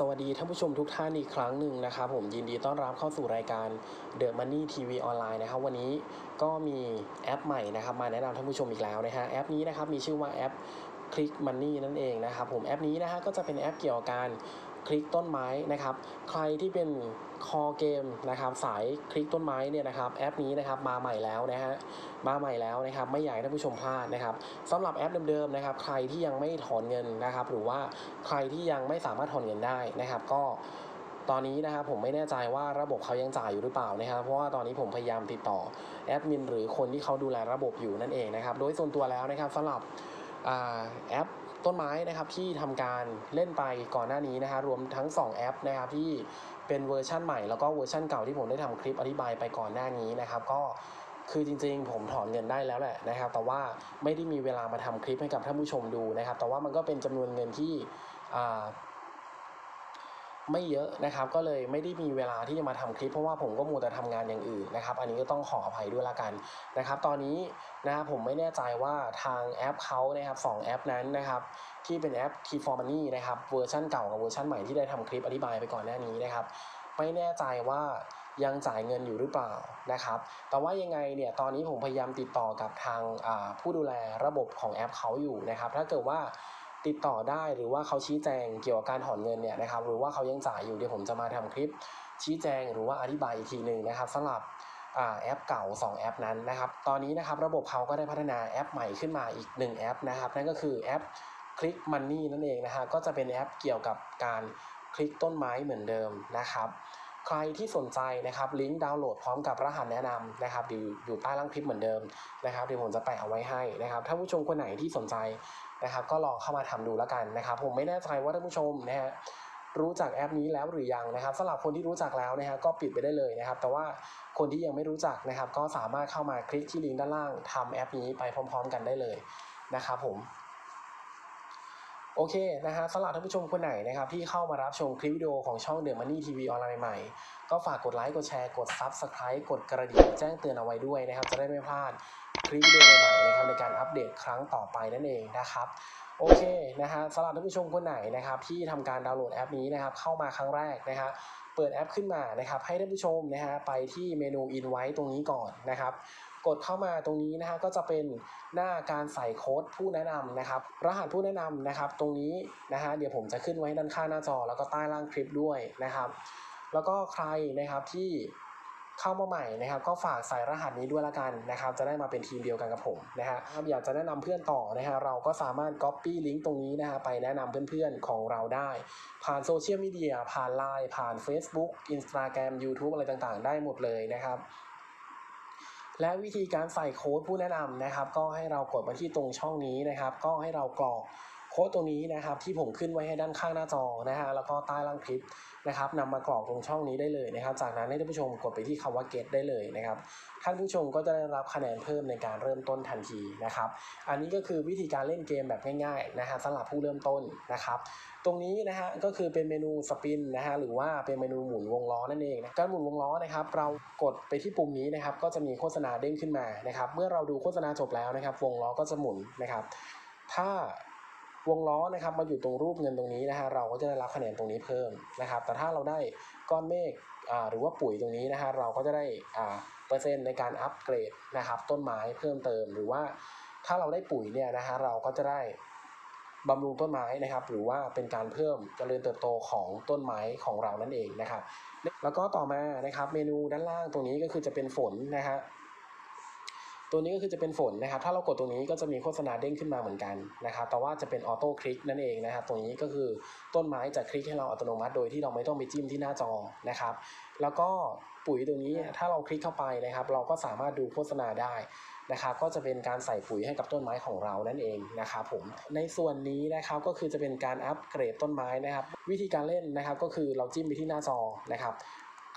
สวัสดีท่านผู้ชมทุกท่านอีกครั้งหนึ่งนะครับผมยินดีต้อนรับเข้าสู่รายการ The Money TV ออนไลน์นะครับวันนี้ก็มีแอปใหม่นะครับ มาแนะนำท่านผู้ชมอีกแล้วนะฮะแอปนี้นะครับมีชื่อว่าแอป Click Money นั่นเองนะครับผมแอปนี้นะฮะก็จะเป็นแอปเกี่ยวกับการ คลิกต้นไม้นะครับ ใครที่เป็นคอเกมนะครับ สายคลิกต้นไม้เนี่ยนะครับแอปนี้นะครับมาใหม่แล้วนะฮะมาใหม่แล้วนะครับไม่อยากให้ท่านผู้ชมพลาดนะครับสำหรับแอปเดิมๆนะครับ ใครที่ยังไม่ถอนเงินนะครับ หรือว่าใครที่ยังไม่สามารถถอนเงินได้นะครับ ก็ตอนนี้นะครับผมไม่แน่ใจว่าระบบเขายังจ่ายอยู่หรือเปล่านะครับ เพราะว่าตอนนี้ผมพยายามติดต่อแอดมินหรือคนที่เขาดูแลระบบอยู่นั่นเองนะครับ โดยส่วนตัวแล้วนะครับสำหรับ แอปต้นไม้นะครับที่ทำการเล่นไปก่อนหน้านี้นะฮะรวมทั้ง 2 แอปนะครับที่เป็นเวอร์ชั่นใหม่แล้วก็เวอร์ชั่นเก่าที่ผมได้ทำคลิปอธิบายไปก่อนหน้านี้นะครับ ก็คือจริงๆ ผมถอนเงินได้แล้วแหละนะครับ แต่ว่าไม่ได้มีเวลามาทำคลิปให้กับท่านผู้ชมดูนะครับ แต่ว่ามันก็เป็นจำนวนเงินที่อ่า ไม่เยอะนะครับก็เลยไม่ได้มีเวลาที่จะมาทำคลิป เพราะว่าผมก็มัวแต่ทำงานอย่างอื่นนะครับ อันนี้ก็ต้องขออภัยด้วยละกันนะครับ ตอนนี้นะครับผมไม่แน่ใจว่าทางแอปเขานะครับสองแอปนั้นนะครับที่เป็นแอป T for Money นะครับเวอร์ชันเก่ากับเวอร์ชันใหม่ที่ได้ทำคลิปอธิบายไปก่อนหน้านี้นะครับ ไม่แน่ใจว่ายังจ่ายเงินอยู่หรือเปล่านะครับ แต่ว่ายังไงเนี่ยตอนนี้ผมพยายามติดต่อกับทางผู้ดูแลระบบของแอปเขาอยู่นะครับ ถ้าเกิดว่า ติดต่อได้หรือว่าเขาชี้แจงเกี่ยวกับการถอนเงินเนี่ยนะครับหรือว่าเขายังจ่ายอยู่เดี๋ยวผมจะมาทำคลิป ชี้แจงหรือว่าอธิบายอีกทีหนึ่งนะครับสำหรับแอปเก่า 2 แอปนั้นนะครับ ตอนนี้นะครับระบบเขาก็ได้พัฒนาแอปใหม่ขึ้นมาอีก 1 แอปนะครับ นั่นก็คือแอป Click Money นั่นเองนะฮะก็จะเป็นแอปเกี่ยวกับการคลิกต้นไม้เหมือนเดิมนะครับ ใครที่สนใจนะครับลิงก์ดาวน์โหลดพร้อมกับรหัสแนะนำนะครับอยู่อยู่ใต้ล่างคลิปเหมือนเดิมนะครับเดี๋ยวผมจะแปะเอาไว้ให้นะครับถ้าผู้ชมคนไหนที่สนใจนะครับ ก็ลองเข้ามาทำดูแล้วกันนะครับ ผมไม่แน่ใจว่าท่านผู้ชมนะฮะรู้จักแอปนี้แล้วหรือยังนะครับสำหรับคนที่รู้จักแล้วนะฮะก็ปิดไปได้เลยนะครับ แต่ว่าคนที่ยังไม่รู้จักนะครับ ก็สามารถเข้ามาคลิกที่ลิงก์ด้านล่างทำแอปนี้ไปพร้อม ๆ กันได้เลยนะครับผม โอเคนะฮะสำหรับท่านผู้ชมคนไหนนะครับที่เข้ามารับชมคลิปวิดีโอของช่องเด e m มันนี่ทีวีออนไลน์ใหม่ ก็ฝากกดไลค์กดแชร์กด Subscribe กดกระดิ่งแจ้งเตือนเอาไว้ด้วยนะครับ จะได้ไม่พลาดคลิปวิดีโอใหม่ๆนะครับในการอัปเดตครั้งต่อไปนั่นเองนะครับโอเคนะฮะสำหรับท่านผู้ชมคนไหนนะครับที่ทำการดาวน์โหลดแอปนี้นะครับเข้ามาครั้งแรกนะฮะเปิดแอปขึ้นมานะครับให้ท่านผู้ชมนะฮะไปที่เมนู Invite ตรงนี้ก่อนนะครับ กดเข้ามาตรงนี้นะฮะก็จะเป็นหน้าการใส่โค้ดผู้แนะนำนะครับ รหัสผู้แนะนำนะครับ ตรงนี้นะฮะเดี๋ยวผมจะขึ้นไว้ด้านข้างหน้าจอ แล้วก็ใต้ล่างคลิปด้วยนะครับ แล้วก็ใครนะครับที่เข้ามาใหม่นะครับ ก็ฝากใส่รหัสนี้ด้วยละกันนะครับ จะได้มาเป็นทีมเดียวกันกับผมนะฮะอยากจะแนะนำเพื่อนต่อนะฮะเราก็สามารถ Copy ลิงก์ตรงนี้นะฮะไปแนะนำเพื่อนๆของเราได้ ผ่านโซเชียลมีเดียผ่าน Line ผ่าน Facebook Instagram YouTube อะไรต่างๆ ได้หมดเลยนะครับ และวิธีการใส่โค้ดผู้แนะนำนะครับ ก็ให้เรากดมาที่ตรงช่องนี้นะครับ ก็ให้เรากรอก ค้ดตรงนี้นะครับที่ผมขึ้นไว้ให้ด้านข้างหน้าจอนะฮะแล้วก็ใต้ล่างคลิปนะครับนำมากรอกตรงช่องนี้ได้เลยนะครับ จากนั้นให้ท่านผู้ชมกดไปที่คำว่า get ได้เลยนะครับท่านผู้ชมก็จะได้รับคะแนนเพิ่มในการเริ่มต้นทันทีนะครับ อันนี้ก็คือวิธีการเล่นเกมแบบง่ายๆนะฮะสำหรับผู้เริ่มต้นนะครับตรงนี้นะฮะก็คือเป็นเมนูสปินนะฮะหรือว่าเป็นเมนูหมุนวงล้อนั่นเองนะการหมุนวงล้อนะครับ เรากดไปที่ปุ่มนี้นะครับก็จะมีโฆษณาเด้งขึ้นมานะครับ เมื่อเราดูโฆษณาจบแล้วนะครับ วงล้อก็จะหมุนนะครับ ถ้า วงล้อนะครับมาอยู่ตรงรูปเงินตรงนี้นะฮะเราก็จะได้รับคะแนนตรงนี้เพิ่มนะครับ แต่ถ้าเราได้ก้อนเมฆอ่าหรือว่าปุ๋ยตรงนี้นะฮะเราก็จะได้อ่าเปอร์เซ็นต์ในการอัปเกรดนะครับ ต้นไม้เพิ่มเติม หรือว่าถ้าเราได้ปุ๋ยเนี่ยนะฮะเราก็จะได้บำรุงต้นไม้นะครับ หรือว่าเป็นการเพิ่มเจริญเติบโตของต้นไม้ของเรานั่นเองนะครับ แล้วก็ต่อมานะครับ เมนูด้านล่างตรงนี้ก็คือจะเป็นฝนนะฮะ ตัวนี้ก็คือจะเป็นฝนนะครับ ถ้าเรากดตรงนี้ก็จะมีโฆษณาเด้งขึ้นมาเหมือนกันนะครับ แต่ว่าจะเป็นออโต้คลิกนั่นเองนะครับ ตรงนี้ก็คือต้นไม้จะคลิกให้เราอัตโนมัติ โดยที่เราไม่ต้องไปจิ้มที่หน้าจอนะครับ แล้วก็ปุ๋ยตรงนี้ถ้าเราคลิกเข้าไปนะครับ เราก็สามารถดูโฆษณาได้นะครับก็จะเป็นการใส่ปุ๋ยให้กับต้นไม้ของเรานั่นเองนะครับผมในส่วนนี้นะครับก็คือจะเป็นการอัปเกรดต้นไม้นะครับ วิธีการเล่นนะครับก็คือเราจิ้มไปที่หน้าจอนะครับ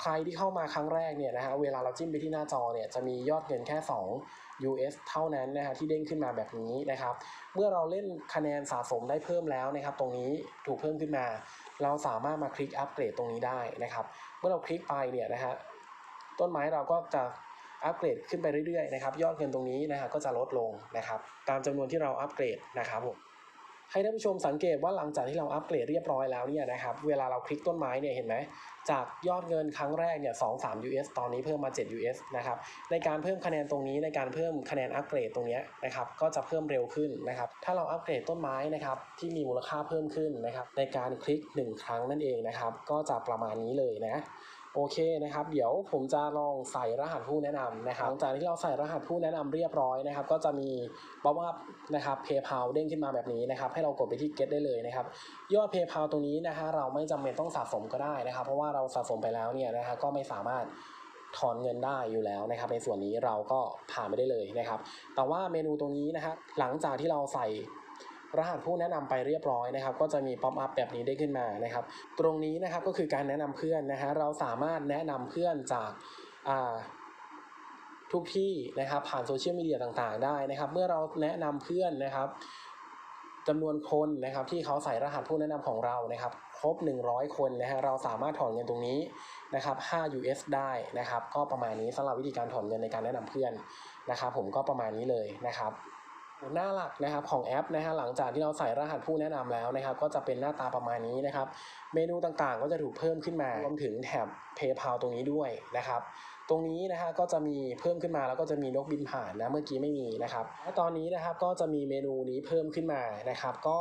ใครที่เข้ามาครั้งแรกเนี่ยนะฮะเวลาเราจิ้มไปที่หน้าจอเนี่ยจะมียอดเงินแค่ 2 US เท่านั้นนะฮะที่เด้งขึ้นมาแบบนี้นะครับ เมื่อเราเล่นคะแนนสะสมได้เพิ่มแล้วนะครับ ตรงนี้ถูกเพิ่มขึ้นมา เราสามารถมาคลิกอัปเกรดตรงนี้ได้นะครับ เมื่อเราคลิกไปเนี่ยนะฮะต้นไม้เราก็จะอัปเกรดขึ้นไปเรื่อยๆนะครับ ยอดเงินตรงนี้นะฮะก็จะลดลงนะครับ ตามจำนวนที่เราอัปเกรดนะครับผม ให้ท่านผู้ชมสังเกตว่าหลังจากที่เราอัปเกรดเรียบร้อยแล้วเนี่ยนะครับเวลาเราคลิกต้นไม้เนี่ยเห็นไหมจากยอดเงินครั้งแรกเนี่ย2 3 US ตอนนี้เพิ่มมา 7 US นะครับในการเพิ่มคะแนนตรงนี้ในการเพิ่มคะแนนอัปเกรดตรงนี้นะครับก็จะเพิ่มเร็วขึ้นนะครับถ้าเราอัปเกรดต้นไม้นะครับที่มีมูลค่าเพิ่มขึ้นนะครับในการคลิก 1 ครั้งนั่นเองนะครับก็จะประมาณนี้เลยนะโอเคนะครับ เดี๋ยวผมจะลองใส่รหัสผู้แนะนำนะครับหลังจากที่เราใส่รหัสผู้แนะนำเรียบร้อยนะครับ ก็จะมีป๊อปอัพนะครับ PayPal เด้งขึ้นมาแบบนี้นะครับ ให้เรากดไปที่ Get ได้เลยนะครับ ยอด PayPal ตรงนี้นะฮะเราไม่จำเป็นต้องสะสมก็ได้นะครับ เพราะว่าเราสะสมไปแล้วเนี่ยนะฮะก็ไม่สามารถถอนเงินได้อยู่แล้วนะครับ ในส่วนนี้เราก็ผ่านไปได้เลยนะครับ แต่ว่าเมนูตรงนี้นะฮะหลังจากที่เราใส่ รหัสผู้แนะนำไปเรียบร้อยนะครับ ก็จะมีป๊อปอัพแบบนี้ได้ขึ้นมานะครับ ตรงนี้นะครับก็คือการแนะนำเพื่อนนะฮะเราสามารถแนะนำเพื่อนจากอ่าทุกที่นะครับผ่านโซเชียลมีเดียต่างๆ ได้นะครับ เมื่อเราแนะนำเพื่อนนะครับจำนวนคนนะครับที่เขาใส่รหัสผู้แนะนำของเรานะครับ ครบ 100 คนนะฮะเราสามารถถอนเงินตรงนี้นะครับ 5 US ได้นะครับ ก็ประมาณนี้สำหรับวิธีการถอนเงินในการแนะนำเพื่อนนะครับ ผมก็ประมาณนี้เลยนะครับ หน้าหลักนะครับของแอปนะฮะหลังจากที่เราใส่รหัสผู้แนะนำแล้วนะครับ ก็จะเป็นหน้าตาประมาณนี้นะครับ เมนูต่างๆ ก็จะถูกเพิ่มขึ้นมารวมถึงแถบ PayPal ตรงนี้ด้วยนะครับ ตรงนี้นะฮะก็จะมีเพิ่มขึ้นมาแล้วก็จะมีนกบินผ่านนะเมื่อกี้ไม่มีนะครับและตอนนี้นะครับก็จะมีเมนูนี้เพิ่มขึ้นมานะครับ ก็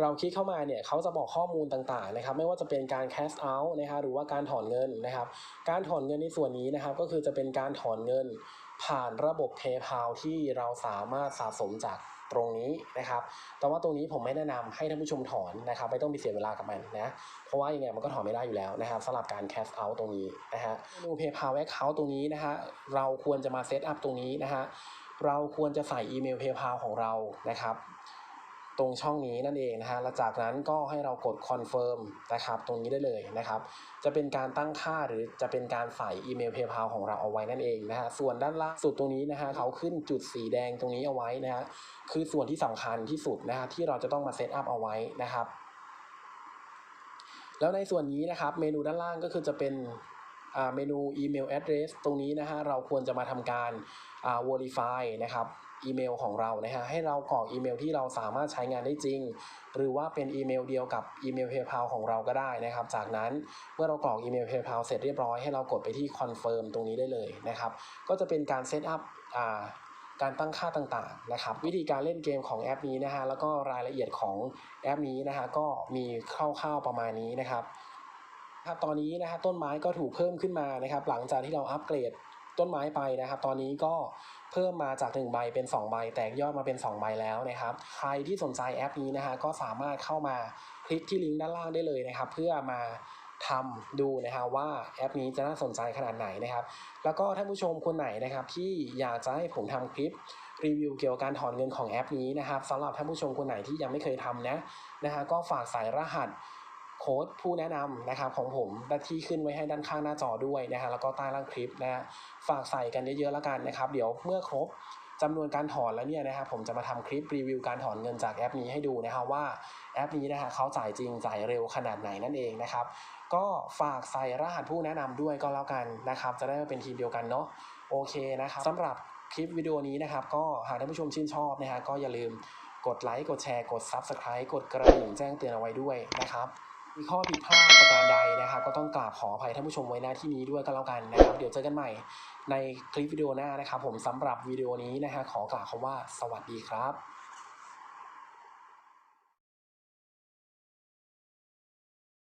เราคลิกเข้ามาเนี่ยเขาจะบอกข้อมูลต่างๆนะครับ ไม่ว่าจะเป็นการ cash out นะฮะหรือว่าการถอนเงินนะครับ การถอนเงินในส่วนนี้นะครับ ก็คือจะเป็นการถอนเงิน ผ่านระบบ PayPal ที่เราสามารถสะสมจากตรงนี้นะครับ แต่ว่าตรงนี้ผมไม่แนะนำให้ท่านผู้ชมถอนนะครับ ไม่ต้องไปเสียเวลากับมันนะ เพราะว่ายังไงมันก็ถอนไม่ได้อยู่แล้วนะครับสำหรับการ cash out ตรงนี้นะฮะเมนู PayPal account ตรงนี้นะฮะ เราควรจะมาเซตอัพตรงนี้นะฮะ เราควรจะใส่อีเมล PayPal ของเรานะครับ ตรงช่องนี้นั่นเองนะฮะแล้วจากนั้นก็ให้เรากด confirm นะครับตรงนี้ได้เลยนะครับ จะเป็นการตั้งค่าหรือจะเป็นการใส่อีเมล PayPal ของเราเอาไว้นั่นเองนะฮะส่วนด้านล่างสุดตรงนี้นะฮะเขาขึ้นจุดสีแดงตรงนี้เอาไว้นะฮะคือส่วนที่สำคัญที่สุดนะฮะที่เราจะต้องมาเซตอัพเอาไว้นะครับแล้วในส่วนนี้นะครับเมนูด้านล่างก็คือจะเป็นอ่าเมนูอีเมล address ตรงนี้นะฮะเราควรจะมาทำการอ่า verify นะครับ อีเมลของเรานะฮะให้เรากรอกอีเมลที่เราสามารถใช้งานได้จริง หรือว่าเป็นอีเมลเดียวกับอีเมล PayPal ของเราก็ได้นะครับ จากนั้นเมื่อเรากรอกอีเมล PayPal เสร็จเรียบร้อยให้เรากดไปที่ confirm ตรงนี้ได้เลยนะครับ ก็จะเป็นการเซตอัพอ่าการตั้งค่าต่างๆนะครับ วิธีการเล่นเกมของแอปนี้นะฮะแล้วก็รายละเอียดของแอปนี้นะฮะก็มีคร่าวๆประมาณนี้นะครับครับตอนนี้นะฮะต้นไม้ก็ถูกเพิ่มขึ้นมานะครับ หลังจากที่เราอัปเกรด ต้นไม้ไปนะครับ ตอนนี้ก็เพิ่มมาจาก1ใบเป็น2ใบแตกยอดมาเป็น 2 ใบแล้วนะครับ ใครที่สนใจแอปนี้นะฮะก็สามารถเข้ามาคลิกที่ลิงก์ด้านล่างได้เลยนะครับ เพื่อมาทำดูนะฮะว่าแอปนี้จะน่าสนใจขนาดไหนนะครับ แล้วก็ท่านผู้ชมคนไหนนะครับ ที่อยากจะให้ผมทำคลิปรีวิวเกี่ยวกับการถอนเงินของแอปนี้นะครับสำหรับท่านผู้ชมคนไหนที่ยังไม่เคยทำนะนะฮะก็ฝากใส่รหัส ค้ดผู้แนะนำนะครับของผมที่ขึ้นไว้ให้ด้านข้างหน้าจอด้วยนะฮะแล้วก็ใต้ล่างคลิปนะฮะฝากใส่กันเยอะๆแล้วกันนะครับ เดี๋ยวเมื่อครบจำนวนการถอนแล้วเนี่ยนะครับผมจะมาทำคลิปรีวิวการถอนเงินจากแอปนี้ให้ดูนะครับว่าแอปนี้นะฮะเขาจ่ายจริงจ่ายเร็วขนาดไหนนั่นเองนะครับ ก็ฝากใส่รหัสผู้แนะนำด้วยก็แล้วกันนะครับ จะได้เป็นทีมเดียวกันเนาะโอเคนะครับสำหรับคลิปวิดีโอนี้นะครับ ก็หากท่านผู้ชมชื่นชอบนะฮะก็อย่าลืมกดไลค์กดแชร์กด Subscribe กดกระดิ่งแจ้งเตือนเอาไว้ด้วยนะครับ มีข้อผิดพลาดประการใดนะครับ ก็ต้องกราบขออภัยท่านผู้ชมไว้หน้าที่นี้ด้วยก็แล้วกันนะครับ เดี๋ยวเจอกันใหม่ในคลิปวิดีโอหน้านะครับ ผมสำหรับวิดีโอนี้นะฮะขอกล่าวคำว่าสวัสดีครับ